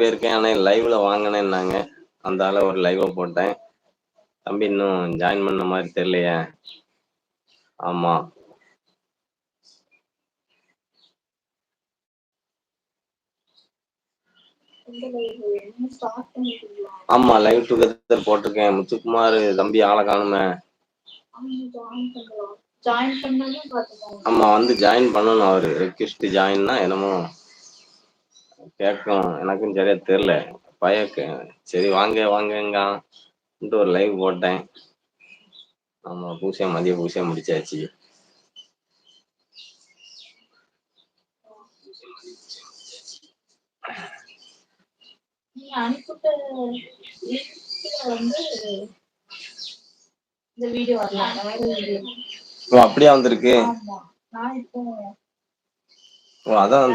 போயிருக்கேன். ஆனா லைவ்ல வாங்கினேன்னாங்க. அந்தால ஒரு லைவ போட்டேன். தம்பி இன்னும் ஜாயின் பண்ண மாதிரி தெரியலையே. ஆமா. ஆமா லைவ் டுகெதர் போட்டிருக்கேன். முத்துக்குமார் தம்பி ஆளை காணுமே. ஆமா வந்து ஜாயின் பண்ணணும் அவரு. ரெக்வெஸ்ட் ஜாயின்னா என்னமோ கேட்கும் எனக்கும் சரியா தெரியல. பயக்கு சரி வாங்க வாங்கங்க. ஒரு லைவ் போட்டேன். ஆமா பூசையா மதிய பூசையா முடிச்சாச்சு. அப்படியா வந்திருக்கு? ஓ அதான்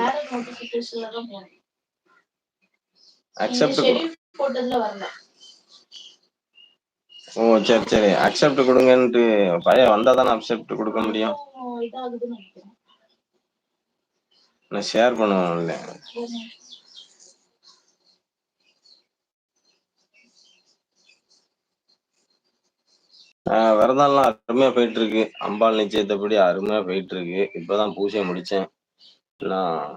அக்செப்ட் ஓ சரி சரி. அக்செப்ட் கொடுங்கன்ட்டு பையன் வந்தா தானே அக்செப்ட் கொடுக்க முடியும். நான் ஷேர் பண்ணுவேன்ல விரதம்லாம் அருமையா போயிட்டு இருக்கு அம்பாள் நிச்சயத்தப்படி அருமையா போயிட்டு இருக்கு இப்பதான் பூஜை முடிச்சேன். நான்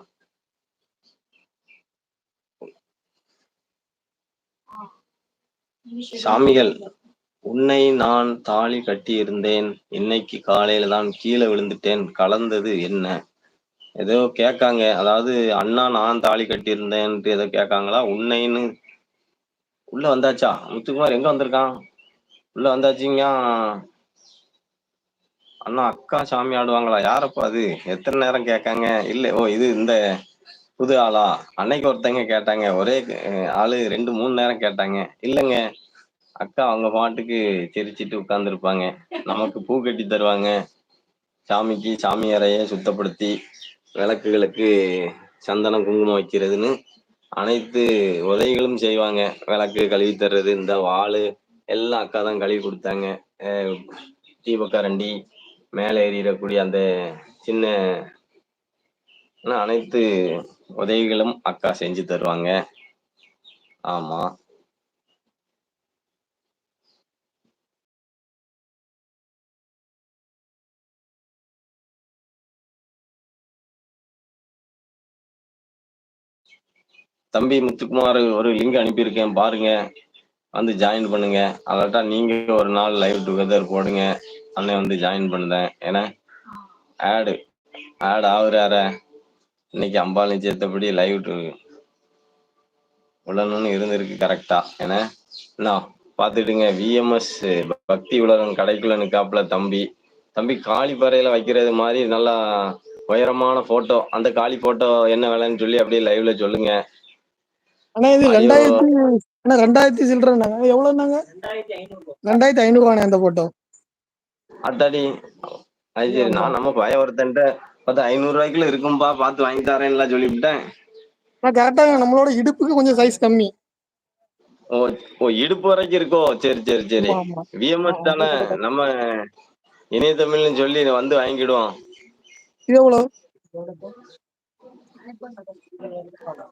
சாமிகள். உன்னை நான் தாலி கட்டி இருந்தேன் இன்னைக்கு காலையில தான் கீழே விழுந்துட்டேன். கலந்தது என்ன? ஏதோ கேட்காங்க. அதாவது அண்ணா நான் தாலி கட்டி இருந்தேன்ட்டு ஏதோ கேட்காங்களா? உன்னைன்னு உள்ள வந்தாச்சா? முத்துக்குமார் எங்க வந்திருக்கான்? உள்ள வந்தாச்சுங்க அண்ணா அக்கா சாமி ஆடுவாங்களா? யாரப்பா அது? எத்தனை நேரம் கேட்காங்க? இல்ல ஓ இது இந்த புது ஆளா? அன்னைக்கு ஒருத்தங்க கேட்டாங்க. ஒரே ஆளு ரெண்டு மூணு நேரம் கேட்டாங்க. இல்லைங்க. அக்கா அவங்க பாட்டுக்கு சிரிச்சிட்டு உட்கார்ந்துருப்பாங்க. நமக்கு பூ கட்டி தருவாங்க. சாமிக்கு சாமி அறைய சுத்தப்படுத்தி விளக்குகளுக்கு சந்தனம் குங்குமம் வைக்கிறதுன்னு அனைத்து உதவிகளும் செய்வாங்க. விளக்கு கழுவி தர்றது இந்த வாள் எல்லாம் அக்கா தான் கழுவி கொடுத்தாங்க. தீபக்கரண்டி மேலே ஏறிடக்கூடிய அந்த சின்ன அனைத்து உதவிகளும் அக்கா செஞ்சு தருவாங்க. ஆமா. தம்பி முத்துக்குமார் ஒரு லிங்க் அனுப்பியிருக்கேன் பாருங்க. வந்து ஜாயின் பண்ணுங்க. அதாட்டா நீங்க ஒரு நாள் லைவ் டுகெதர் போடுங்க. அண்ணன் வந்து ஜாயின் பண்ணுறேன் ஏன்னா ஆடு ஆட் ஆகுறார. இன்னைக்கு அம்பாள் நிச்சயத்தபடி லைவ் உடனுன்னு இருந்திருக்கு கரெக்டா ஏன்னா என்ன பார்த்துட்டுங்க விஎம்எஸ் பக்தி உலகம் கடைக்குள்ள நிக்காப்புல தம்பி. தம்பி காளி பறையில வைக்கிறது மாதிரி நல்லா உயரமான போட்டோ அந்த காளி போட்டோ என்ன விலைன்னு சொல்லி அப்படியே லைவ்ல சொல்லுங்க. அண்ணா இது. ரெண்டாயிரத்தி அண்ணா ரெண்டாயிரத்தி சில்லறனாங்க எவ்வளவுனாங்க ரெண்டாயிரத்தி ஐநூறுவாண்ணே அந்த போட்டோ அத்தாடி அது சரி நான் நம்ம பய ஒருத்தன்ட்ட பார்த்தா ஐநூறு ரூபாய்க்குள்ள இருக்கும்பா பார்த்து வாங்கி தரேன்லாம் சொல்லிவிட்டேன். நான் கரெக்டா நம்மளோட இடுப்புக்கு கொஞ்சம் சைஸ் கம்மி. ஓ ஓ இடுப்பு வரைக்கும் இருக்கோ? சரி சரி சரி. விஎம்எஸ் தானே? நம்ம இணைய தமிழ்னு சொல்லி வந்து வாங்கிடுவோம். இது எவ்வளவு? இனி அண்ணா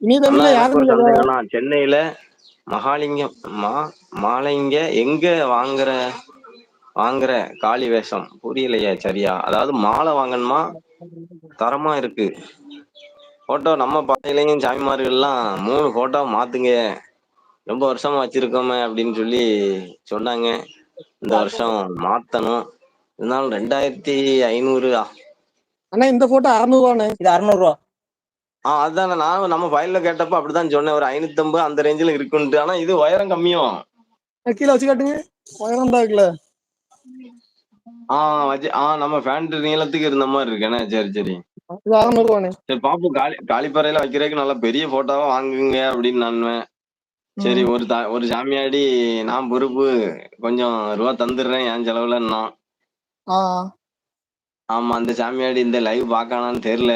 ஒரு யாரும் சென்னையில மகாலிங்கம் மா மாலைங்க எங்க வாங்குற வாங்குற காளி வேஷம்? புரியலையே சரியா? அதாவது மாலை வாங்கணுமா? தரமா இருக்கு. போட்டோ நம்ம பாதையிலையும் சாமிமார்கள்லாம் மூணு போட்டோ மாத்துங்க. ரொம்ப வருஷமா வச்சிருக்கோமே அப்படின்னு சொல்லி சொன்னாங்க. இந்த வருஷம் மாத்தணும். இருந்தாலும் ரெண்டாயிரத்தி ஐநூறு அண்ணா இந்த போட்டோ அறுநூறுவாண்ணே. இது அறுநூறுவா. ஆ அதானே. நான் நம்ம வயல்ல கேட்டப்ப அப்படிதான் சொன்னேன். ஒரு ஐநூத்தம்பது அந்த ரேஞ்சில் இருக்குன்ட்டு. ஆனா இது உயரம் கம்மியும் நான் கீழே வச்சு காட்டுங்க உயரம் தான் இருக்குல்ல. ஆ வச்சு ஆ நம்ம பேண்ட் நீளத்துக்கு இருந்த மாதிரி இருக்கேனே சரி சரி. சரி பாப்போம். காலி காலிப்பறையில வைக்கிறதுக்கு நல்ல பெரிய போட்டோவா வாங்குங்க அப்படின்னு நான் சரி ஒரு த ஒரு சாமியாடி நான் பொறுப்பு கொஞ்சம் ரூபா தந்துடுறேன். என் செலவுலன்னா ஆ. ஆமா அந்த சாமியாடி இந்த லைவ் பார்க்கானான்னு தெரியல.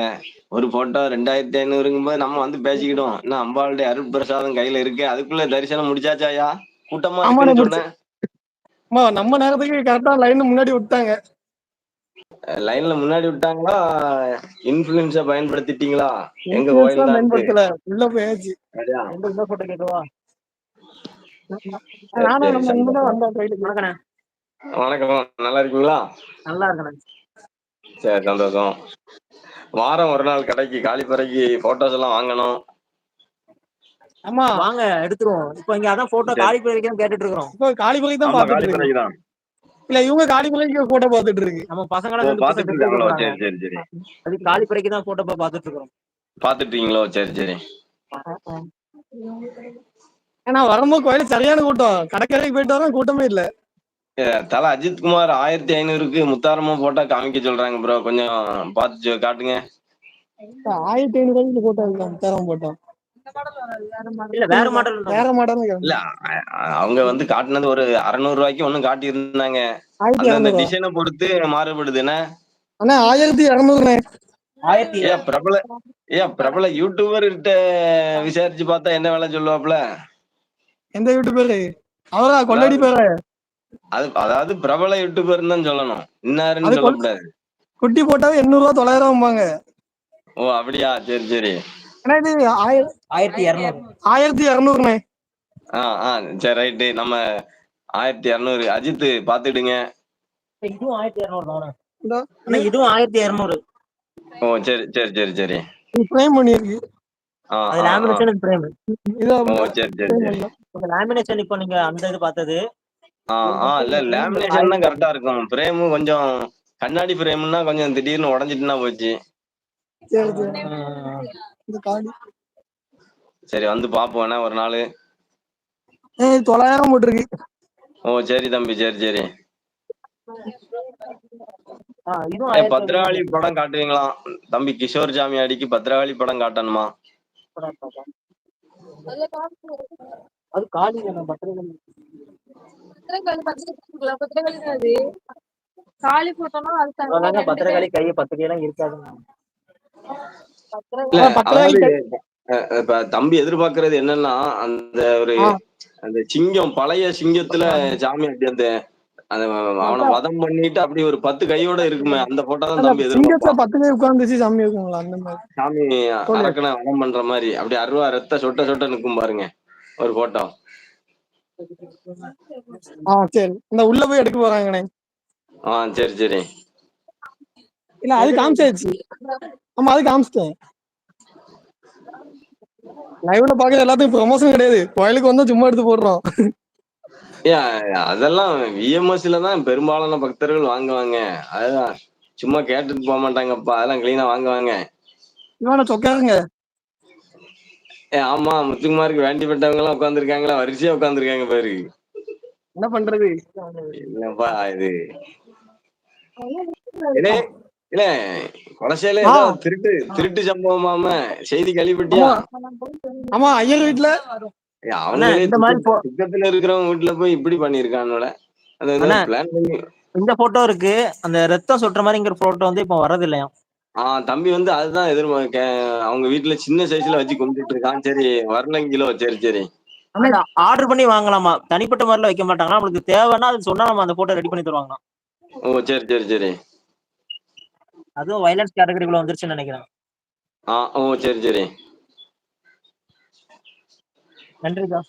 ஒரு போட்டோ ரெண்டாயிரத்தி ஐநூறுங்கும் போது நம்ம வந்து பேசிக்கிட்டோம். இன்னும் அம்பாளுடைய அருள் பிரசாதம் கையில இருக்கு. அதுக்குள்ள தரிசனம் முடிச்சாச்சாயா? கூட்டமா சொன்னேன். நம்ம நேரத்துக்கு கரெக்டா லைன் முன்னாடி விட்டாங்க. லைன்ல முன்னாடி விட்டாங்களா? இன்ஃபுளுன்ஸ பயன்படுத்திட்டீங்களா? எங்க கோயில் பயன்படுத்தல. உள்ள போயாச்சு. இந்த போட்டோ வணக்கண்ணே. வணக்கம். நல்லா இருக்கீங்களா? நல்லா இருக்கண்ணே. சரி சந்தோஷம். வாரம் ஒரு நாள் கடைக்கு காலிப்பறைக்கு போட்டோஸ் எல்லாம் வாங்கணும். ஆமா. வாங்க எடுத்துருவோம். இப்போ இங்க அதான் போட்டோ சரி. காலி போயிருக்கேன்னு கேட்டுட்டு இருக்கிறோம் இப்போ காளிமலைக்கு தான் பாத்துட்டு இருக்கு காலிப்பறைக்கு தான் இல்ல இவங்க காளிமலைக்கு போட்டோ பாத்துட்டு இருக்கு. நம்ம ரெண்டு பாத்துட்டு பசங்க இருக்காங்களோ? இருக்காங்க. சரி சரி சரி. அது காலி பிறகு தான் போட்டோ பாத்துட்டு இருக்கிறோம் பாத்துட்டீங்களோ சரி சரி. ஏன்னா வரும்போது கோயில் சரியான கூட்டம். கடற்கரைக்கு போயிட்டு வரோம் கூட்டமே இல்ல. தல அஜித் குமார் ஆயிரத்தி ஐநூறுக்கு முத்தாரமா போட்டா காமிக்க சொல்றாங்க ப்ரோ கொஞ்சம் பார்த்து சொ- காட்டுங்க. ஆயிரத்தி ஐநூறு போட்டோ இருக்காங்க தேரம் போட்டோம் இல்ல வேற மாடல் வேற மாடல் இல்ல அ- அ- அவங்க வந்து காட்டுனது ஒரு அறுநூறு ரூபாய்க்கு ஒண்ணும் காட்டி இருந்தாங்க அந்த இரநூறு டிசைனை பொறுத்து மாறுபடுது என்ன? அண்ணா ஆயிரத்தி ஏ பிரபல ஏ பிரபல யூடியூபர் கிட்ட விசாரிச்சு பார்த்தா என்ன வேலை சொல்லுவாப்ல எந்த வீட்டு பேரு அவரா கொள்ளடி பேரு அது அதாவது பிரபல யூடியூபர் தான் சொல்லணும். இன்னாருன்னு சொல்லக்கூடாது. குட்டி போட்டாவே எண்ணூறு ரூபா தொள்ளாயிரம் வாங்க ஓ அப்படியா? சரி சரி. இது? ஆயிரத்தி இரநூறு. ஆயிரத்தி இரநூறுண்ணே ஆ ஆ சரி ரைட்டு. நம்ம ஆயிரத்தி இரநூறு. அஜித் பாத்துடுங்க இதுவும் ஆயிரத்தி இரநூறு இதுவும் ஆயிரத்தி இரநூறு. ஓ சரி சரி சரி சரி. ஃப்ரேம் பண்ணிருக்கு. லேமினேஷன் பிரேம் இது ஓ சரி சரி லேமினேஷன் இப்போ நீங்க அந்த இது பார்த்தது இல்ல லேமினேஷன் தான் கரெக்டா இருக்கும். ஃப்ரேமு கொஞ்சம் கண்ணாடி ஃப்ரேம்னா கொஞ்சம் திடீர்னு உடஞ்சிட்டுனா போச்சு. சரி வந்து பாப்போம். வேணா ஒரு நாள்? தொள்ளாயிரம் போட்டிருக்கு. ஓ சரி தம்பி சரி சரி. பத்ரகாளி படம் காட்டுவீங்களாம் தம்பி கிஷோர் ஜாமி அடிக்கு பத்ரகாளி படம் காட்டணுமா? அது காலி போட்டோம்னா அது பத்திரகாளி கை பத்திரிகை எல்லாம் இருக்காது இப்ப தம்பி எதிர்பார்க்கறது என்னன்னா அந்த ஒரு. அந்த சிங்கம் பழைய சிங்கத்துல சாமி அப்படி அந்த அவனை வதம் பண்ணிட்டு அப்படி ஒரு பத்து கையோட இருக்குமே அந்த போட்டோ தான் தம்பி சிங்கத்துல எதிர்பார்ப்பான் பத்து பேர் உட்காந்துச்சு சாமி இருக்குங்களா? அந்த மாதிரி. சாமி. அரக்கனை வதம் பண்ற மாதிரி அப்படி அருவா ரத்த சொட்ட சொட்ட நிக்கும் பாருங்க ஒரு போட்டோ ஆ சரி. இந்த உள்ள போய் எடுக்க போறாங்கண்ணே. ஆ சரி சரி. இல்ல அது காமிச்சாச்சு. ஆமா அது காமிச்சிட்டேன். லைவ்ல பாக்குற எல்லாத்துக்கும் ப்ரொமோஷன் கிடையாது. கோயிலுக்கு வந்தா சும்மா எடுத்து போடுறோம். அதெல்லாம் விஎம்எஸ்ல தான் பெரும்பாலான பக்தர்கள் வாங்குவாங்க. அதுதான். சும்மா கேட்டுட்டு போக மாட்டாங்கப்பா. அதெல்லாம் கிளீனா வாங்குவாங்க. இவனை சொக்காருங்க. ஆமா முத்துக்குமாருக்கு வேண்டிப்பட்டவங்க எல்லாம் உட்காந்துருக்காங்களா வரிசையா உட்காந்துருக்காங்க பாரு. என்ன பண்றது? இல்லப்பா இது? இல்ல இல்ல கொலசையில திருட்டு திருட்டு சம்பவமாம செய்தி கேள்விப்பட்டியா ஆமா. ஐயர் வீட்டுல மாதிரி துக்க- துக்கத்துல இருக்கிறவங்க வீட்டுல போய் இப்படி பண்ணிருக்கானுல அது வந்து அண்ணா. பிளான் பண்ணி இந்த போட்டோ இருக்கு. அந்த ரத்தம் சொட்டுற மாதிரிங்கிற போட்டோ வந்து இப்போ வரது இல்லையா ஆஹ் தம்பி வந்து அதுதான் எதிர்பார்க்க. அவங்க வீட்டுல சின்ன சைஸ்ல வச்சு கும்பிட்டு இருக்கான் சரி வரலங்கிலோ சரி சரி. ஆர்டர் பண்ணி வாங்கலாமா? தனிப்பட்ட முறையில வைக்க மாட்டாங்க நம்மளுக்கு தேவைன்னா அது சொன்னா நம்ம அந்த போட்டோ ரெடி பண்ணி தருவாங்க ஓ சரி சரி சரி. அதுவும் வைலன்ஸ் கேட்டகரிக்குள்ள வந்துருச்சுன்னு நினைக்கிறேன். ஆ ஓ சரி சரி. நன்றிக்கா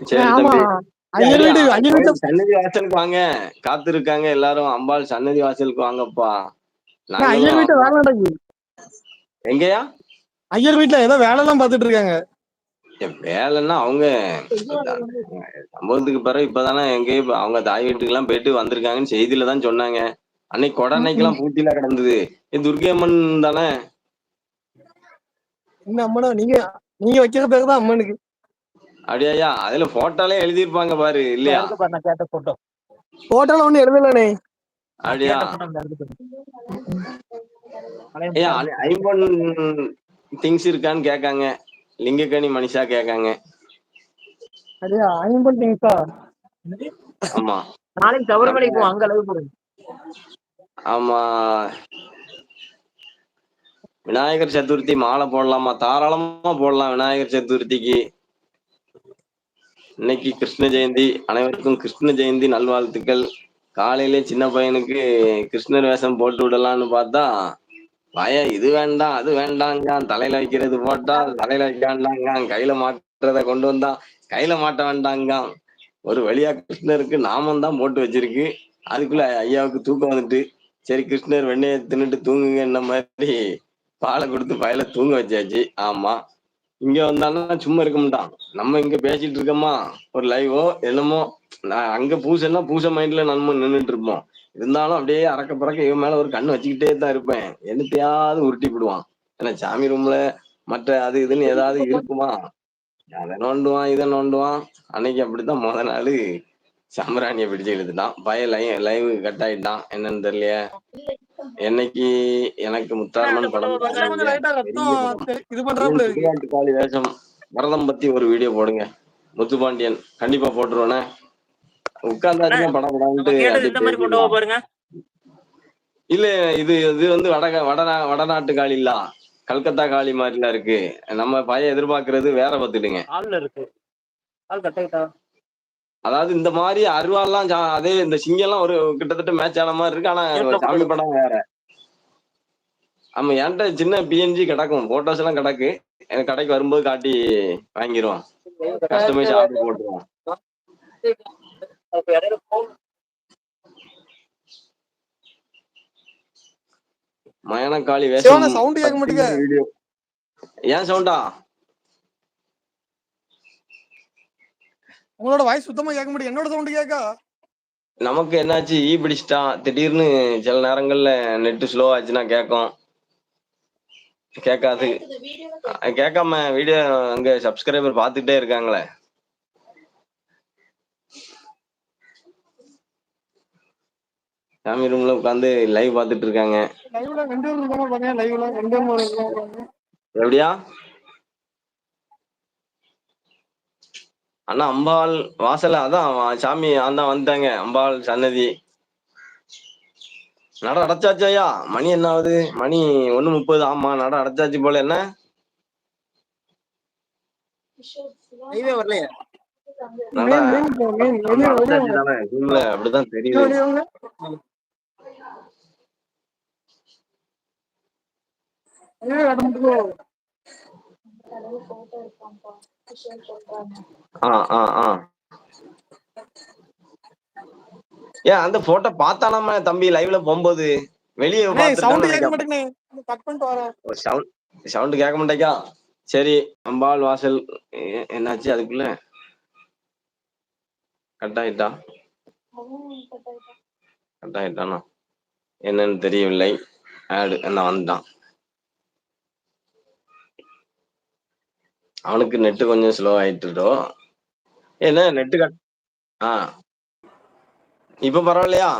சரி தம்பி. சன்னதி வாசலுக்கு வாங்க. காத்து இருக்காங்க எல்லாரும். அம்பாள் சன்னதி வாசலுக்கு வாங்கப்பா. ஐயர் வீட்டு நாங்களும் வேலை நடக்குது. எங்கயா? ஐயர் வீட்டுல ஏதோ வேலை எல்லாம் பாத்துட்டு இருக்காங்க. ஏ, வேலைன்னா அவங்க சம்பவத்துக்கு பிறகு இப்பதானே எங்கேயும் அவங்க தாய் வீட்டுக்கு எல்லாம் போயிட்டு வந்திருக்காங்கன்னு செய்தியில தான் சொன்னாங்க. அன்னைக்கு கொடை அன்னைக்கு எல்லாம் பூட்டில கிடந்தது. இது துர்க்கை அம்மன் தானே? என்ன அம்மனா நீங்க நீங்க வைக்கிற பேர் தான் அம்மனுக்கு அப்படியா அதுல போட்டோலே எழுதியிருப்பாங்க பாரு இல்லையா? கேட்ட போட்டோ போட்டோல ஒண்ணு எழுதலனே அப்படியா ஏ ஐம்பொன் திங்ஸ் இருக்கான்னு கேட்காங்க. லிங்கக்கணி மனிஷா கேட்காங்க. அதே ஐம்பது திங்ஸா ஆமா. நாளைக்கு சபரிமலைக்கு போ அங்க அளவு போடுங்க ஆமா. விநாயகர் சதுர்த்தி மாலை போடலாமா? தாராளமா போடலாம் விநாயகர் சதுர்த்திக்கு. இன்னைக்கு கிருஷ்ண ஜெயந்தி. அனைவருக்கும் கிருஷ்ண ஜெயந்தி நல்வாழ்த்துக்கள். காலையில சின்ன பையனுக்கு கிருஷ்ணர் வேஷம் போட்டு விடலாம்னு பார்த்தா பய இது வேண்டாம் அது வேண்டாங்க தலையில வைக்கிறது போட்டா தலையில வைக்க வேண்டாங்க கையில மாட்டுறத கொண்டு வந்தா கையில மாட்ட வேண்டாங்க ஒரு வழியா கிருஷ்ணருக்கு நாமம் தான் போட்டு வச்சிருக்கு. அதுக்குள்ள ஐயாவுக்கு தூக்கம் வந்துட்டு சரி கிருஷ்ணர் வெண்ணையை தின்னுட்டு தூங்குங்க என்ன மாதிரி பாலை கொடுத்து பயல தூங்க வச்சாச்சு. ஆமா. இங்க வந்தாலும் சும்மா இருக்க மாட்டான். நம்ம இங்க பேசிட்டு இருக்கோமா? ஒரு லைவோ என்னமோ நான் அங்க பூசைன்னா பூசை மைண்ட்ல நம்ம நின்னுட்டு இருப்போம். இருந்தாலும் அப்படியே அறக்க பறக்க இவன் மேல ஒரு கண்ணு வச்சுக்கிட்டே தான் இருப்பேன். என்னத்தையாவது உருட்டி விடுவான் ஏன்னா சாமி ரூம்ல மற்ற அது இதுன்னு ஏதாவது இருக்குமா? அதை நோண்டுவான் இதை நோண்டுவான். அன்னைக்கு அப்படித்தான் முத நாள் சாம்பிராணியை பிடிச்சு எழுதுட்டான் பய லைவ் லைவ் கட் ஆயிட்டான். என்னன்னு தெரியலையே? என்னைக்கு எனக்கு முத்தாரம்மன் படம் வேஷம். பரதம் பத்தி ஒரு வீடியோ போடுங்க. முத்துப்பாண்டியன் கண்டிப்பா போட்டுருவானே. உட்கார்ந்தாச்சுன்னா படம் போட்டோவா பாருங்க. இல்ல இது இது வந்து வட வடநா வடநாட்டு காளி இல்ல. கல்கத்தா காளி மாதிரிலாம் இருக்கு. நம்ம பையன் எதிர்பார்க்கறது வேற கட்டாயிட்டா அதாவது இந்த மாதிரி அருவாள்லாம் ஜா- அதே இந்த சிங்கம்லாம் ஒரு கிட்டத்தட்ட மேட்ச் ஆன மாதிரி இருக்கு. ஆனா சாமி படம் வேற. ஆமா என்கிட்ட சின்ன பிஎன்ஜி கிடக்கும். போட்டோஸ் எல்லாம் கிடக்கு. எனக்கு கடைக்கு வரும்போது காட்டி வாங்கிருவோம். கஸ்டமைஸ் ஆர்டர் போட்டுருவோம். மயனக்காளி சிவனா வேஷம் சவுண்ட் கேட்க மாட்டேங்க. ஏன் சவுண்டா? உங்களோட வாய்ஸ் சுத்தமா கேட்க மாட்டேங்க. என்னோட சவுண்ட் கேட்கா? நமக்கு என்னாச்சு? ஈ பிடிச்சிட்டான். திடீர்னு சில நேரங்கள்ல நெட் ஸ்லோ ஆச்சுன்னா கேட்கும். கேட்காது. கேட்காம வீடியோ அங்க சப்ஸ்கிரைபர் பார்த்துட்டே இருக்காங்களே. சாமி ரூம்ல உட்காந்து லைவ் பார்த்துட்டு இருக்காங்க. எப்படியா? அண்ணா அம்பாள் வாசல்ல அதான் சாமி அந்த வந்துட்டாங்க அம்பாள் சன்னதி. நட அடைச்சாச்சாயா மணி என்ன ஆகுது? மணி ஒண்ணு முப்பது. ஆமா நட அடைச்சாச்சு போல. என்ன? அடைச்சாச்சு அப்படிதான் தெரியுது. ஆ ஆ ஆ. ஏன் அந்த போட்டோ பார்த்தானாம தம்பி லைவ்ல போகும்போது. வெளியே சவுண்ட் கேட்க பார்த்துருக்கான்னு மாட்டேங்க கட் பண்ணிட்டு வரேன் சவுண்ட் சவுண்ட் கேட்க மாட்டேக்கா சரி அம்பாள் வாசல் என்னாச்சு அதுக்குள்ள? கட் ஆயிட்டா? கட் ஆயிட்டானா? என்னன்னு தெரியவில்லை. ஆடு என்ன வந்துட்டான். அவனுக்கு நெட்டு கொஞ்சம் ஸ்லோ ஆயிட்டுடோ என்ன நெட்டு கட் ஆ. இப்ப பரவாயில்லையா?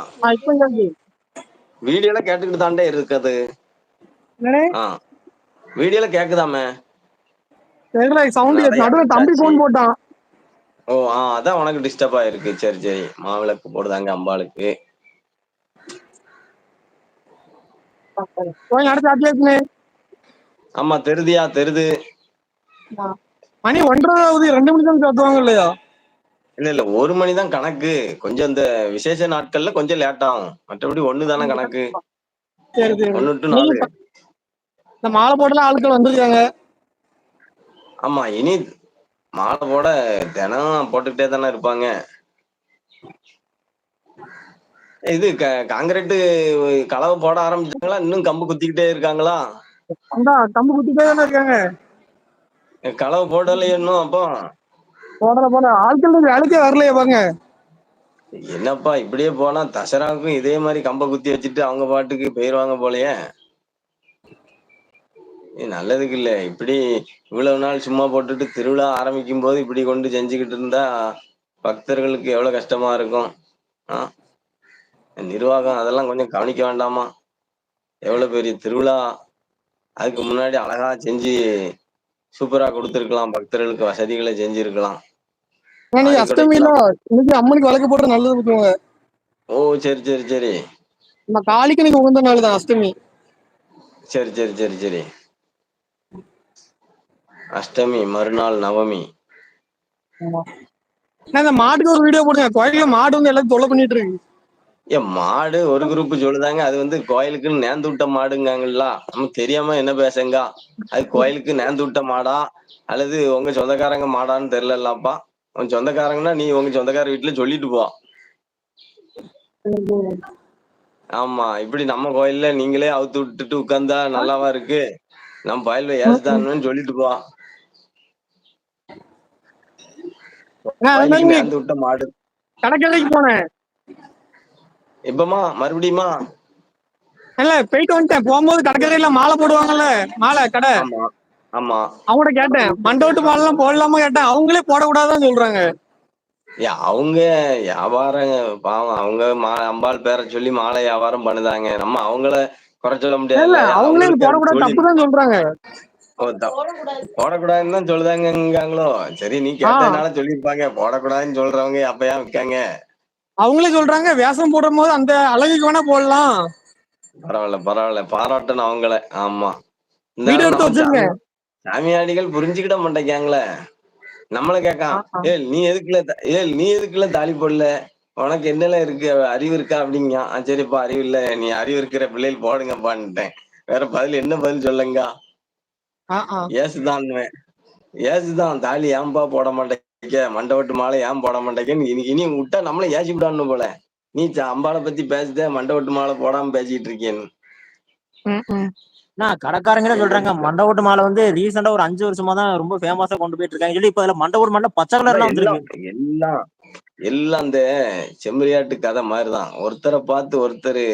வீடியோல கேட்டுக்கிட்டு தாண்டே இருக்குது வீடியோல கேக்குதாமே? சவுண்ட் நடுவில் தம்பி. ஃபோன் போட்டான். ஓ ஆ அதான் உனக்கு டிஸ்டர்ப் ஆயிருக்கு. சரி சரி. மாவிளக்கு போடுதாங்க அம்பாளுக்கு. ஆமா தெரிதியா தெரிது. மணி ஒன்றரை ரெண்டு மணி தான் சாத்துவாங்க இல்லையா? இல்ல இல்ல ஒரு மணி தான் கணக்கு. கொஞ்சம் இந்த விசேஷ நாட்கள்ல கொஞ்சம் லேட் ஆகும். மற்றபடி ஒண்ணு தானே கணக்கு ஒண்ணு டு நாலு. இந்த மாலை போட்டெல்லாம் ஆட்கள் வந்திருக்காங்க. ஆமா இனி மாலை போட தினம் போட்டுக்கிட்டே தானே இருப்பாங்க. இது க- காங்கிரீட்டு கலவை போட ஆரம்பிச்சாங்களா? இன்னும் கம்பு குத்திக்கிட்டே இருக்காங்களா? கம்பு குத்திட்டே தானே இருக்காங்க. கலவை போடலையே இன்னும் அப்போ. போடல போன ஆட்கள் வேலைக்கே வரலையே பாங்க என்னப்பா இப்படியே போனா தசராவுக்கும் இதே மாதிரி கம்ப குத்தி வச்சுட்டு அவங்க பாட்டுக்கு போயிருவாங்க போலயே. நல்லதுக்கு இல்ல. இப்படி இவ்வளவு நாள் சும்மா போட்டுட்டு திருவிழா ஆரம்பிக்கும் போது இப்படி கொண்டு செஞ்சுக்கிட்டு இருந்தா பக்தர்களுக்கு எவ்வளவு கஷ்டமா இருக்கும். ஆ? நிர்வாகம் அதெல்லாம் கொஞ்சம் கவனிக்க வேண்டாமா? எவ்வளவு பெரிய திருவிழா. அதுக்கு முன்னாடி அழகா செஞ்சு சூப்பரா கொடுத்துருக்கலாம். பக்தர்களுக்கு வசதிகளை செஞ்சிருக்கலாம். இன்னைக்கு அஷ்டமியில இன்னைக்கு அம்மனுக்கு விளக்கு போட்டு நல்லது கொடுத்துருவாங்க. ஓ சரி சரி சரி. நம்ம காளிக்கு இன்னைக்கு உகந்த நாள் தான் அஷ்டமி. சரி சரி சரி சரி. அஷ்டமி மறுநாள் நவமி. இந்த மாட்டுக்கு ஒரு வீடியோ போடுங்க கோயில்ல மாடு வந்து எல்லாத்தையும் தொல்லை பண்ணிட்டு இருக்கு. ஏன் மாடு ஒரு குரூப் சொல்லுதாங்க. அது வந்து கோயிலுக்குன்னு நேர்ந்து விட்ட மாடுங்காங்கல்ல நம்ம தெரியாம என்ன பேசுங்க அது கோயிலுக்கு நேர்ந்து விட்ட மாடா? அல்லது உங்க சொந்தக்காரங்க மாடான்னு தெரியலப்பா உன் சொந்தக்காரங்கன்னா நீ உங்க சொந்தக்கார வீட்டுல சொல்லிட்டு போ. ஆமா இப்படி நம்ம கோயில்ல நீங்களே அவுத்து விட்டுட்டு உட்கார்ந்தா நல்லாவா இருக்கு? நம்ம பயல்ல ஏசுதான்னு சொல்லிட்டு போ. விட்ட மாடு. கடற்கரைக்கு போனேன். இப்பமா மறுபடியுமா? இல்ல போயிட்டு வந்துட்டேன். போகும்போது கடற்கரையில மாலை போடுவாங்கல்ல மாலை கடை. ஆமா. அவங்கள்ட்ட கேட்டேன். மண்டோட்டு மாலை எல்லாம் போடலாமா கேட்டேன். அவங்களே போடக்கூடாதுன்னு சொல்றாங்க. அவங்க வியாபாரம் பாவம் அவங்க அம்பாள் பேரை சொல்லி மாலை வியாபாரம் பண்ணுதாங்க. நம்ம அவங்கள குறை சொல்ல முடியாது. அவங்களே போடக்கூடாது. தப்பு தான் சொல்றாங்க. போடக்கூடாதுன்னு தான் சொல்லுதாங்கங்களோ சரி நீ கேட்டதுனால சொல்லியிருப்பாங்க. போடக்கூடாதுன்னு சொல்றவங்க அப்ப ஏன் இருக்காங்க. அவங்களே சொல்றாங்க. வேஷம் போடும் போது அந்த அழகுக்கு வேணா போடலாம். பரவாயில்ல பரவாயில்ல. பாராட்டணும் அவங்கள. ஆமா. வீடியோ எடுத்து வச்சிருங்க. சாமியாடிகள் புரிஞ்சுக்கிட மாட்டேங்காங்களே நம்மள கேட்கான் ஏல் நீ எதுக்குல ஏல் நீ எதுக்குல தாலி போடல? உனக்கு என்னல இருக்கு? அறிவு இருக்கா? அப்படிங்க சரிப்பா அறிவு இல்ல. நீ அறிவு இருக்கிற பிள்ளைகள் போடுங்கப்பான்ட்டேன். வேற பதில் என்ன பதில் சொல்லுங்க. ஏசுதான் ஏசுதான் தாலி ஏன்பா போட மாட்டேங்க மண்டபட்டு மாலை ஏன் போட மாட்டேங்கன்னு இனி இனி விட்டா நம்மள ஏசி விடான்னு போல. நீ அம்பாளை பத்தி பேசுத மண்டபட்டு மாலை போடாம பேசிட்டு இருக்கேன்னு. நான் கடைக்காரங்களே சொல்றாங்க. மண்டபோட்டு மாலை வந்து ரீசெண்டா ஒரு அஞ்சு வருஷமா தான் ரொம்ப ஃபேமஸா கொண்டு போயிட்டு இருக்காங்க. சொல்லி இப்ப அதுல மண்டபோட்டு மாலை பச்சை கலர்லாம் எல்லாம் வந்துருக்கு. எல்லாம் எல்லாம் அந்த செம்மறியாட்டு கதை மாதிரிதான். ஒருத்தரை பார்த்து ஒருத்தர்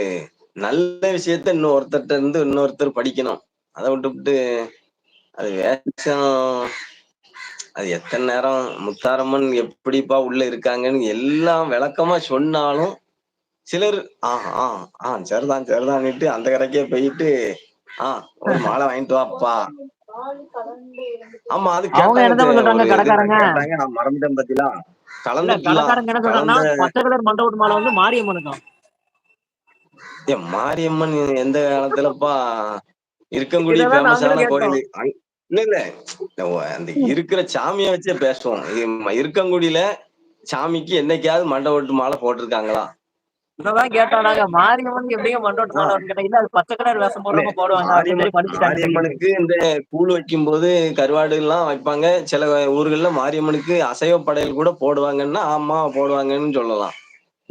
நல்ல விஷயத்த இன்னும் ஒருத்தர்ட்ட இருந்து இன்னொருத்தர் படிக்கணும். அதை விட்டுவிட்டு அது வேஷம். அது எத்தனை நேரம் முத்தாரம்மன் எப்படிப்பா உள்ள இருக்காங்கன்னு எல்லாம் விளக்கமா சொன்னாலும் சிலர் ஆ ஆ ஆ சரிதான் சரிதான்னுட்டு அந்த கடைக்கே போயிட்டு ஆ ஒரு மாலை வாங்கிட்டு வாப்பா. ஆமா அது கேட்டாங்க நான் மறந்துட்டேன் வந்து மாரியம்மனுக்கும் ஏ மாரியம்மன் எந்த காலத்துலப்பா? இருக்கங்குடி ஃபேமஸான. கோயில். இல்ல இல்ல. அந்த இருக்கிற சாமியை வச்சே பேசுவோம். இருக்கங்குடியில சாமிக்கு என்னைக்காவது மண்டபட்டு மாலை போட்டிருக்காங்களா? இப்பதான் கேட்டோம் நாங்க மாரியம்மனுக்கு எப்படிங்க கேட்டா இல்ல அது பச்சை கலர் வேஷம் போடுறவங்க போடுவாங்க. மாரியம்மனுக்கு இந்த கூழ் வைக்கும் போது கருவாடு எல்லாம் வைப்பாங்க. சில ஊர்கள்ல மாரியம்மனுக்கு அசைவ படையல் கூட போடுவாங்கன்னா ஆமா போடுவாங்கன்னு சொல்லலாம்.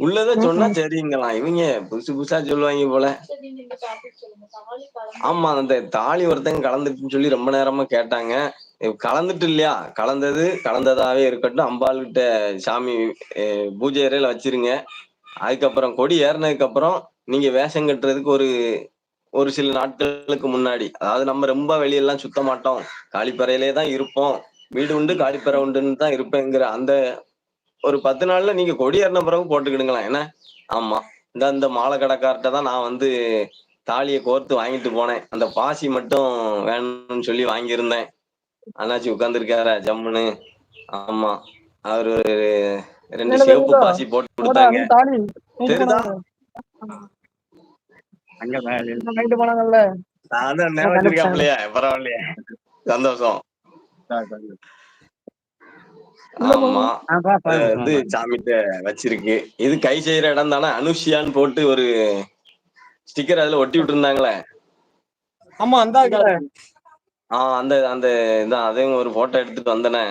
உள்ளத சொன்னா சரிங்களாம். இவங்க புதுசு புதுசா சொல்லுவாங்க போல. ஆமா அந்த தாலி ஒருத்தங்க கலந்துட்டுன்னு சொல்லி ரொம்ப நேரமா கேட்டாங்க. கலந்துட்டு இல்லையா? கலந்தது கலந்ததாவே இருக்கட்டும். அம்பாள் கிட்ட சாமி பூஜை அறையில வச்சிருங்க. அதுக்கப்புறம் கொடி ஏறினதுக்கு அப்புறம் நீங்க வேஷம் கட்டுறதுக்கு ஒரு ஒரு சில நாட்களுக்கு முன்னாடி அதாவது நம்ம ரொம்ப வெளியெல்லாம் சுத்த மாட்டோம். காலிப்பறையிலே தான் இருப்போம். வீடு உண்டு காலிப்பறை உண்டுன்னு தான் இருப்பேங்கிற அந்த ஒரு பத்து நாள்ல நீங்க கொடி ஏறின பிறகு போட்டுக்கிடுங்களேன். என்ன? ஆமா. இந்த அந்த மாலை கடைக்கார்ட்ட தான் நான் வந்து தாலியை கோர்த்து வாங்கிட்டு போனேன். அந்த பாசி மட்டும் வேணும்னு சொல்லி வாங்கியிருந்தேன். அண்ணாச்சி உட்காந்துருக்காரா ஜம்முன்னு. ஆமா. அவர் ரெண்டு சிவப்பு? பாசி போட்டு போடா, கொடுத்தாங்க. தெரியுதா? அங்க நைட்டு போனாங்கல்ல. அதான் வச்சிருக்காப்லையா பரவாயில்லையா. சந்தோஷம். ஆமா. வந்து சாமிகிட்ட வச்சிருக்கு. இது கை செய்யற இடம் தானே? அனுஷியான்னு போட்டு ஒரு ஸ்டிக்கர் அதுல ஒட்டி விட்டு இருந்தாங்களே ஆமா அந்த ஆஹ் அந்த அந்த இதான் அதையும் ஒரு போட்டோ எடுத்துட்டு வந்தனே.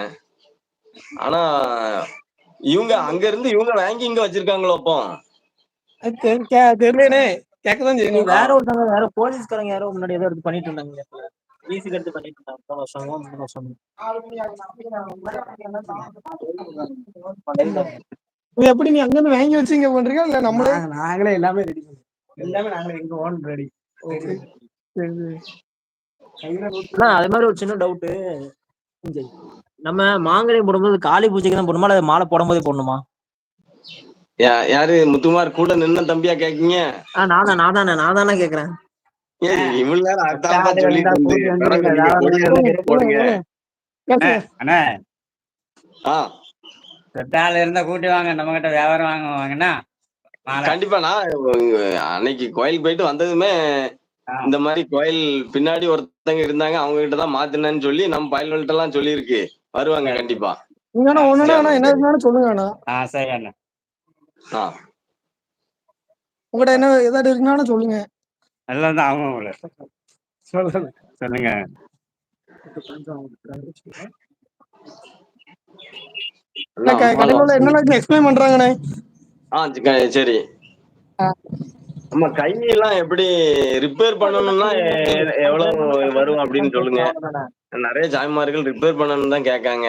ஆனா இவங்க அங்க இருந்து இவங்க வாங்கி இங்க வச்சிருக்காங்களோ அப்போ. தெரியலனே கேட்கதான் செய்யணும். வேற ஒருத்தவங்க வேற போலீஸ்காரங்க யாரோ முன்னாடி ஏதோ எடுத்து பண்ணிட்டு இருந்தாங்க. வீசுக்கு எடுத்து பண்ணிட்டு இருந்தாங்க. போன வருஷமோ மூணு வருஷமோ இது எப்படி நீ அங்க இருந்து வாங்கி வச்சு இங்க பண்றீங்க இல்ல நம்மளே? நாங்க- நாங்களே எல்லாமே ரெடி எல்லாமே நாங்களே எங்க ஓன் ரெடி சரி, சரி. அண்ணா, அதே மாதிரி ஒரு சின்ன டவுட்டு நம்ம மாங்கல்யம் போடும்போது காளி பூஜைக்கு தான் போடணுமா? இல்ல மாலை போடும்போதே போடணுமா? யா- யாரு முத்துமார் கூட நின்ன தம்பியா கேக்கீங்க நான் தான் நான் தானே நான் தானே கேக்குறேன் இருந்தா. கூட்டி வாங்க நம்ம கிட்ட வியாபாரம் வாங்க வாங்கினா மாலை. கண்டிப்பா நான் அன்னைக்கு கோயிலுக்கு போயிட்டு வந்ததுமே. இந்த மாதிரி கோயில் பின்னாடி ஒருத்தங்க இருந்தாங்க அவங்க கிட்ட தான் மாத்தினேன்னு சொல்லி நம்ம பயல்கள்ட்ட எல்லாம் சொல்லியிருக்கு. வருவாங்க கண்டிப்பா. நீங்க வேணா என்ன சொல்லுங்க ஆ சரி அண்ணா. ஆ. உங்கள்ட்ட என்ன ஏதாவது இருக்குனாலும் சொல்லுங்க. எல்லாம் தான் உங்களை. சொல்லுங்க. அண்ணா, க- கடையில உள்ள என்னெல்லாம் எக்ஸ்பிளைன் பண்றாங்கண்ணே? ஆ சரி. நம்ம கையெல்லாம் எப்படி ரிப்பேர் பண்ணணும்னா எவ்வளவு வரும் அப்படின்னு சொல்லுங்க. நிறைய சாய்மார்கள் ரிப்பேர் பண்ணணும் தான் கேட்காங்க.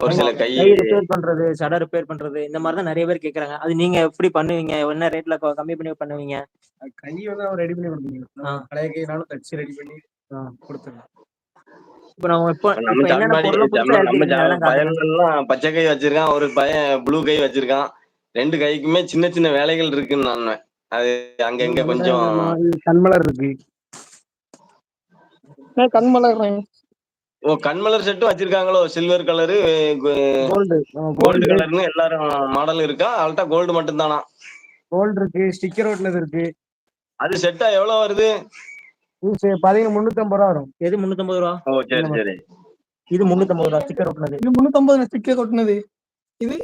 ஒரு சில கை ரிப்பேர் பண்றது சடை ரிப்பேர் பண்றது இந்த மாதிரி தான் நிறைய பேர் கேக்குறாங்க அது நீங்க எப்படி பண்ணுவீங்க? என்ன ரேட்ல கம்மி பண்ணி பண்ணுவீங்க? கை வந்து ரெடி பண்ணி கொடுப்பீங்க. பழைய கைனாலும் தச்சு ரெடி பண்ணி இப்ப நம்ம இப்போ நம்ம. பயன்கள்லாம் பச்சை கை வச்சிருக்கான் ஒரு பையன் ப்ளூ கை வச்சிருக்கான். ரெண்டு கைக்குமே சின்ன சின்ன வேலைகள் இருக்குன்னு நான் அது அங்கங்க கொஞ்சம் கண்மலர் இருக்கு. அண்ணா, கண் மலர்றேன் ஓ கண்மலர் செட்டும் வச்சிருக்காங்களோ? சில்வர் கலரு கோல்டு கோல்டு கலர்னு எல்லாரும் மாடல் இருக்கா? அவள்கிட்ட கோல்டு மட்டும் தானா கோல்டு இருக்கு ஸ்டிக்கர் ஓட்டுனது இருக்கு. அது செட்டா எவ்வளவு வருது? பாத்தீங்கன்னா முன்னூத்தி ஐம்பது ரூபா வரும். எது முன்னூத்தம்பது ரூபா? ஓ சரி சரி. இது முன்னூத்தம்பது ரூபா ஸ்டிக்கர் ஒட்டுனது இது முன்னூத்தம்பது ஸ்டிக்கர் கொட்டினது இது?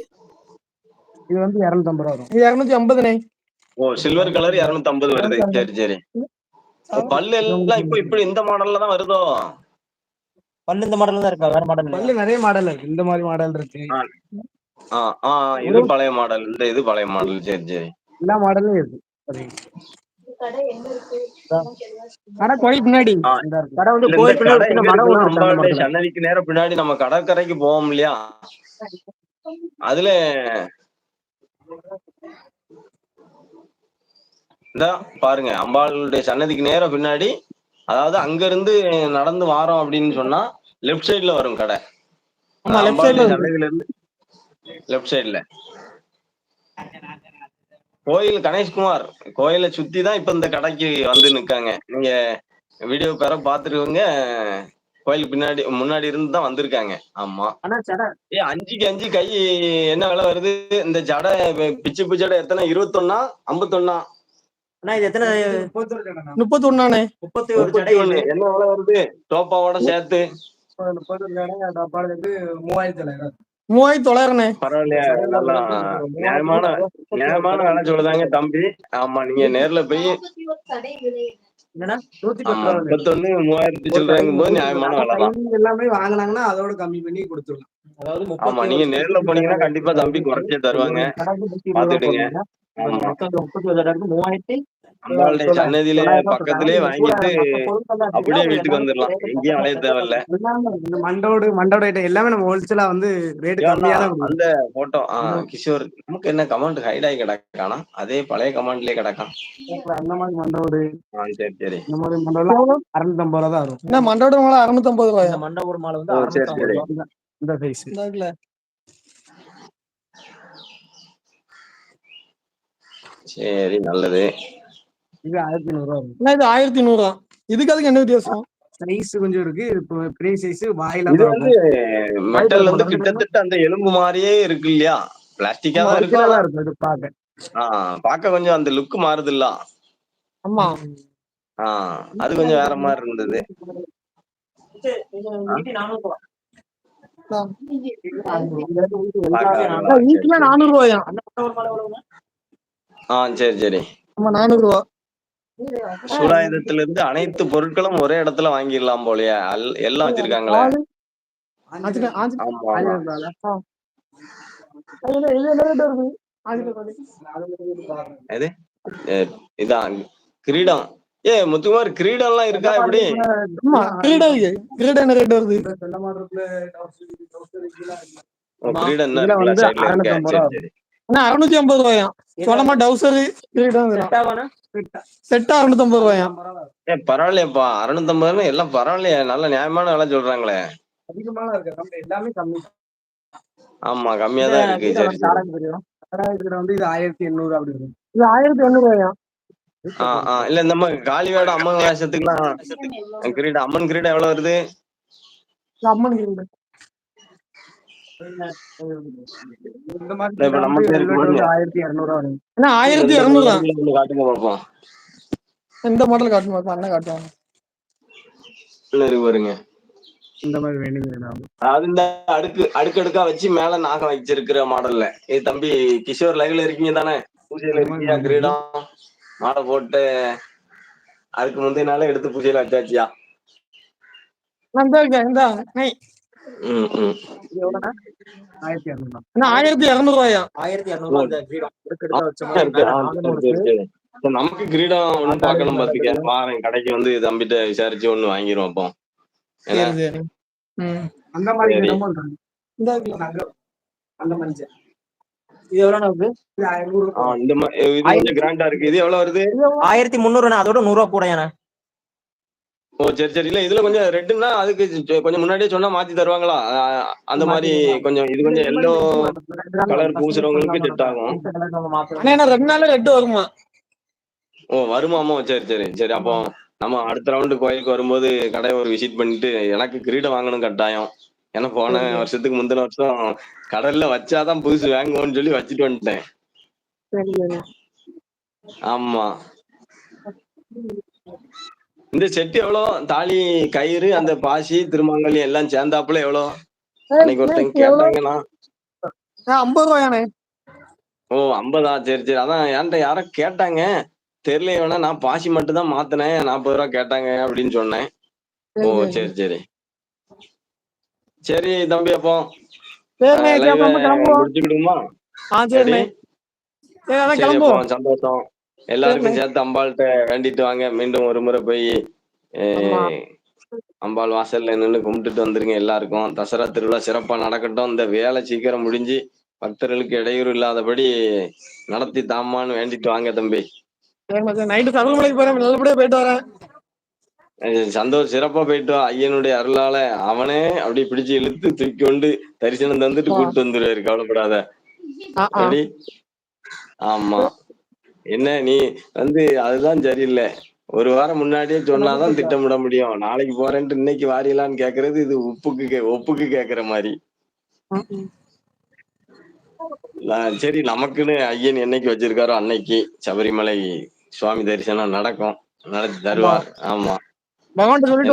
இது வந்து இருநூத்தி ஐம்பது ரூபா வரும். இது இரநூத்தி ஐம்பதுண்ணே ஓ சில்வர் கலர் இருநூத்தி ஐம்பது வருது சரி சரி. பல்லு எல்லாம் இப்ப இப்படி இந்த மாடல்ல தான் வருதோ? பல்லு இந்த மாடல்ல தான் இருக்கா? வேற மாடல் பல்லு நிறைய மாடல் இருக்கு. இந்த மாதிரி மாடல் இருக்கு. ஆ ஆ இது பழைய மாடல். இந்த இது பழைய மாடல். சரி சரி. எல்லா மாடலும் இருக்கு. கடை எங்க இருக்கு கடை கோயில் பின்னாடி நம்ம கடற்கரைக்கு போவோம் இல்லையா? அதுல பாருங்க அம்பாளுடைய சன்னதிக்கு நேர பின்னாடி அதாவது அங்க இருந்து நடந்து வாரோம் அப்படின்னு சொன்னா லெஃப்ட் சைடுல வரும் கடை. ஆமா, left அம்பாளுடைய side ல சன்னதியில இருந்து லெஃப்ட் சைடுல கோயில் கணேஷ்குமார் கோயிலை சுத்தி தான் இப்ப இந்த கடைக்கு வந்து நிக்காங்க. நீங்க வீடியோ பேர பாத்துருவீங்க கோயிலுக்கு பின்னாடி முன்னாடி இருந்து தான் வந்திருக்காங்க. ஆமா. ஆனா ஏ அஞ்சுக்கு அஞ்சு கை என்ன விலை வருது? இந்த ஜடை பிச்சு பிச்சு ஜடை எத்தனை? இருபத்தொன்னா? ஐம்பத்தொன்னா? ஆனா இது எத்தனை. முப்பத்தி ஒரு என்ன விலை வருது? டோப்பாவோட சேர்த்து. முப்பது- முப்பத்தொரு கடை டப்பால இருந்து மூவாயிரத்தி தொள்ளாயிரம் மூவாயிரத்தி பரவாயில்லையா நியாயமான நியாயமான விலை சொல்லுதாங்க தம்பி ஆமா நீங்க நேர்ல போய் முப்பத்தொன்னு மூவாயிரத்தி சொல்றாங்க போது நியாயமான விலை எல்லாமே வாங்குனாங்கன்னா அதோட கம்மி பண்ணி கொடுத்துடலாம் அதாவது ஆமா நீங்க நேர்ல போனீங்கன்னா கண்டிப்பா தம்பி குறைச்சே தருவாங்க பாத்துடுங்க. மூவாயிரத்தி அம்பாளுடைய சன்னதியிலே பக்கத்திலே. வாங்கிட்டு அப்படியே. வீட்டுக்கு வந்துடலாம். எங்கேயும் அலைய தேவையில்ல. மண்டோடு மண்டோட ஐட்டம் எல்லாமே நம்ம ஹோல்சேலா வந்து ரேட். அந்த போட்டோ கிஷோர் நமக்கு என்ன கமெண்ட் ஹைட் ஆகி கிடக்கானா? அதே பழைய கமெண்ட்லயே கிடக்கான். அந்த மாதிரி மண்டோடு சரி சரி. இந்த மாதிரி மண்டோடு அறுநூத்தி ஐம்பது ரூபா தான் வரும். என்ன மண்டோட மேல அறுநூத்தம்பது ரூபாயா? இந்த மண்டபம் மாலை வந்து சரி, அறுநூத்தி சரி. இந்த சைஸ் சரி நல்லது. இது ஆயிரத்தி நூறு ரூபா வரும். என்ன இது ஆயிரத்தி நூறு தான் இதுக்கு அதுக்கு என்ன வித்தியாசம்? சைஸ் கொஞ்சம் இருக்கு. இப்போ பெரிய சைஸ் வாயில இது வந்து மெட்டல் வந்து கிட்டத்தட்ட அந்த எலும்பு மாதிரியே இருக்கு இல்லையா? பிளாஸ்டிக்கா தான் இது பார்க்க. ஆ, பார்க்க கொஞ்சம் அந்த லுக் மாறுது இல்ல ஆமா அது கொஞ்சம் வேற மாதிரி இருந்தது. வீட்டுல நானூறு ரூபாயா? அந்த மண்டபம் மாலை எவ்வளவுங்க? ஆ சரி சரி. ஆமா நானூறு ரூபா. சூலாயுதத்துல இருந்து அனைத்து பொருட்களும் ஒரே இடத்துல வாங்கிடலாம் போலயே. எல்லாம் வச்சிருக்காங்களே. இதான் கிரீடம். ஏ முத்துக்குமார் கிரீடம் எல்லாம் இருக்கா இப்படி ஆமா. கிரீடம் கிரீடம் ரேட் வருது? கிரீடம் என்ன இதுல வந்து side ல இருக்கா? 650 சரி, ரூபா. சரி. ஆனா அறுநூத்தி ஐம்பது ரூபாயா சொன்னமா டவுசர்? செட்டா அறுநூத்தம்பது ரூபாயா ஏ பரவாயில்லையப்பா. அறுநூத்தம்பதுன்னு எல்லாம் பரவாயில்லையே. நல்ல நியாயமான விலை சொல்றாங்களே. அதிகமான இருக்கு. நம்ம எல்லாமே கம்மி. ஆமா கம்மியா தான் இருக்கு. சரி வந்து இது ஆயிரத்தி எண்ணூறு அப்படி இது ஆயிரத்தி எண்ணூறு இல்ல நம்ம காளிவேட அம்மன் வேஷத்துக்குலாம் கிரீடம் அம்மன் கிரீடம் எவ்வளவு வருது? அம்மன் கிரீடம் இந்த மாதிரி இப்ப நம்ம வந்து பேருக்கு velvet வந்து வந்து- ஆயிரத்தி இருநூறு காட்டுங்க இந்த மாடல் காட்டுமா இப்ப அண்ணன் காட்டுவாங்க. பாருங்க. இந்த மாதிரி வேணுங்க அது இந்த அடுக்கு அடுக்கடுக்கா வச்சு மேல நாகம் வச்சிருக்கிற மாடல்ல ஏ தம்பி கிஷோர் லைவ்ல இருக்கீங்க தானே? பூஜையில இருக்கீங்க கிரீடம்? மாலை போட்டு அதுக்கு முந்தைய நாளே எடுத்து பூஜையில வச்சாச்சியா? ஆயிரத்தி இரநூறு இரநூறுவாயா ஆயிரத்தி மாதிரி. சரி, நமக்கு கிரீடம் ஒண்ணு சரி, பாத்துக்க. வாரேன் கடைக்கு வந்து தம்பிட்ட விசாரிச்சு ஒண்ணு வாங்கிருவோம் அப்போ அந்த மாதிரி. அந்த மாதிரி இது எவ்வளவு இருக்கு இது ஐநூறு ஆ, இந்த மா- இது கொஞ்சம் கிராண்டா இருக்கு இது எவ்வளவு வருது ஆயிரத்தி முந்நூறு அதோட நூறு ரூபா கூடயாண்ணா ஓ சரி சரி. இல்ல இதுல கொஞ்சம் ரெட்டுன்னா அதுக்கு கொஞ்சம் முன்னாடியே சொன்னா மாத்தி தருவாங்களா? அந்த மாதிரி கொஞ்சம் இது கொஞ்சம் எல்லோ கலர் பூசுறவங்களுக்கு செட் ஆகும். ரெண்டு நாள்ல ரெட்டு வருமா? ஓ வருமாமோ சரி சரி சரி. அப்போ நம்ம அடுத்த ரவுண்டு கோயிலுக்கு வரும்போது கடையை ஒரு விசிட் பண்ணிட்டு எனக்கு கிரீடம் வாங்கணும் கட்டாயம். ஏன்னா போன வருஷத்துக்கு முந்தின வருஷம் கடல்ல வச்சாதான் புதுசு வாங்குவோம்னு சொல்லி வச்சுட்டு வந்துட்டேன். ஆமா. இந்த செட்டு எவ்வளோ? தாலி கயிறு அந்த பாசி திருமாங்கல்யம் எல்லாம் சேர்ந்தாப்புல எவ்வளோ? அன்னைக்கு ஒருத்தங்க கேட்டாங்கன்னா. ஐம்பது ரூபாயாண்ணே ஓ ஐம்பதா? சரி சரி. அதான் என்கிட்ட யாரோ கேட்டாங்க. தெரியல வேணா நான் பாசி மட்டும் தான் மாத்தினேன். நாற்பது ரூபா கேட்டாங்க அப்படின்னு சொன்னேன். ஓ சரி சரி. சரி தம்பி அப்போ. முடிச்சுக்கிடுமா சந்தோஷம். எல்லாருக்கும் சேர்த்து அம்பாள்கிட்ட வேண்டிட்டு வாங்க. மீண்டும் ஒரு முறை போய். அம்பாள் வாசல்ல நின்று கும்பிட்டுட்டு வந்துருங்க எல்லாருக்கும். தசரா திருவிழா சிறப்பா நடக்கட்டும். இந்த வேலை சீக்கிரம் முடிஞ்சு பக்தர்களுக்கு இடையூறு இல்லாதபடி நடத்தி தாமான்னு வேண்டிட்டு வாங்க தம்பி. நைட்டு சபரிமலைக்கு போறேன். நல்லபடியா போயிட்டு வரேன். சந்தோஷ் சிறப்பா போயிட்டு ஐயனுடைய அருளால அவனே அப்படி பிடிச்சு இழுத்து தூக்கி கொண்டு தரிசனம் தந்துட்டு. கூட்டு வந்துருவாரு. கவலைப்படாத. ஆமா. என்ன நீ வந்து அதுதான் சரியில்லை. ஒரு வாரம் முன்னாடியே சொன்னாதான் திட்டமிட முடியும். நாளைக்கு போறேன்ட்டு இன்னைக்கு வாரியலான்னு கேக்குறது இது உப்புக்கு கே- ஒப்புக்கு கேக்குற மாதிரி. சரி நமக்குன்னு ஐயன் என்னைக்கு வச்சிருக்காரோ அன்னைக்கு சபரிமலை சுவாமி தரிசனம் நடக்கும். நடத்தி தருவார். ஆமா.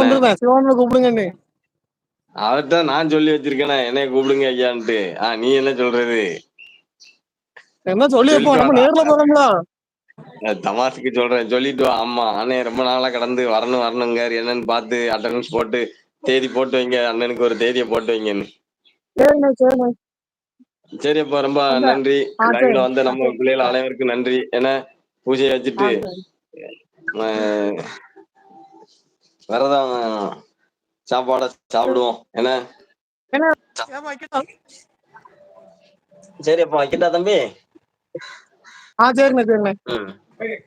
என்ன? அவர்கிட்ட நான் சொல்லி வச்சிருக்கேனே என்னைய கூப்பிடுங்க ஐயான்ட்டு. ஆ நீ என்ன சொல்றது? என்ன சொல்லி வைப்போம்? நம்ம நேர்ல போறோம்ல. தமாசுக்கு சொல்றேன். சொல்லிட்டு வா ஆமா அண்ணே ரொம்ப நாளா கடந்து வரணும் வரணுங்க என்னன்னு பார்த்து அட்டண்டன்ஸ் போட்டு தேதி போட்டு வைங்க. அண்ணனுக்கு ஒரு தேதியை போட்டு வைங்கன்னு. சரி அப்ப ரொம்ப நன்றி. லைவ்ல வந்த நம்ம பிள்ளைகள் அனைவருக்கும் நன்றி. ஏன்னா பூஜையை வச்சுட்டு விரதம் சாப்பாட சாப்பிடுவோம். என்ன. சரி அப்ப வைக்கட்டா தம்பி. ஆ சரிண்ணே சரிண்ணே. Okay.